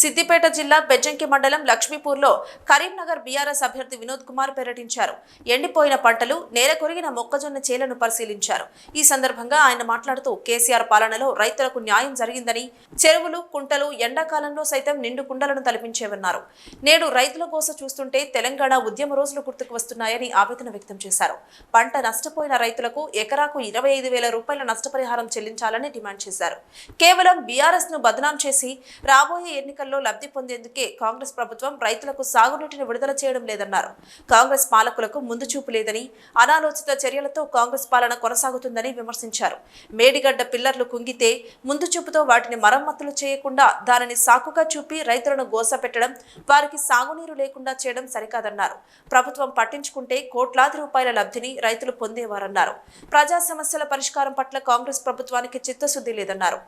సిద్దిపేట జిల్లా బెజ్జంకి మండలం లక్ష్మీపూర్లో కరీంనగర్ బీఆర్ఎస్ అభ్యర్థి వినోద్ కుమార్ పర్యటించారు ఎండిపోయిన పంటలు నేల కొరిగిన మొక్కజొన్న చేలను పరిశీలించారు. ఈ సందర్భంగా ఆయన మాట్లాడుతూ కేసీఆర్ పాలనలో రైతులకు న్యాయం జరిగిందని చెరువులు కుంటలు ఎండాకాలంలో సైతం నిండు కుండలను తలపించేవన్నారు. నేడు రైతుల కోసం చూస్తుంటే తెలంగాణ ఉద్యమ రోజులు గుర్తుకు వస్తున్నాయని ఆవేదన వ్యక్తం చేశారు. పంట నష్టపోయిన రైతులకు ఎకరాకు ఇరవై ఐదు వేల రూపాయల నష్టపరిహారం చెల్లించాలని డిమాండ్ చేశారు. కేవలం బీఆర్ఎస్ను బదనాం చేసి రాబోయే ఎన్నికల్లో లబ్ధి పొందేందుకే కాంగ్రెస్ ప్రభుత్వం రైతులకు సాగునీటిని విడుదల చేయడం లేదన్నారు. కాంగ్రెస్ పాలకులకు ముందు చూపు లేదని అనాలోచిత చర్యలతో కాంగ్రెస్ పాలన కొనసాగుతుందని విమర్శించారు. మేడిగడ్డ పిల్లర్లు కుంగితే ముందు చూపుతో వాటిని మరమ్మతులు చేయకుండా దానిని సాకుగా చూపి రైతులను గోసపెట్టడం వారికి సాగునీరు లేకుండా చేయడం సరికాదన్నారు. ప్రభుత్వం పట్టించుకుంటే కోట్లాది రూపాయల లబ్ధిని రైతులు పొందేవారన్నారు. ప్రజా సమస్యల పరిష్కారం పట్ల కాంగ్రెస్ ప్రభుత్వానికి చిత్తశుద్ధి లేదన్నారు.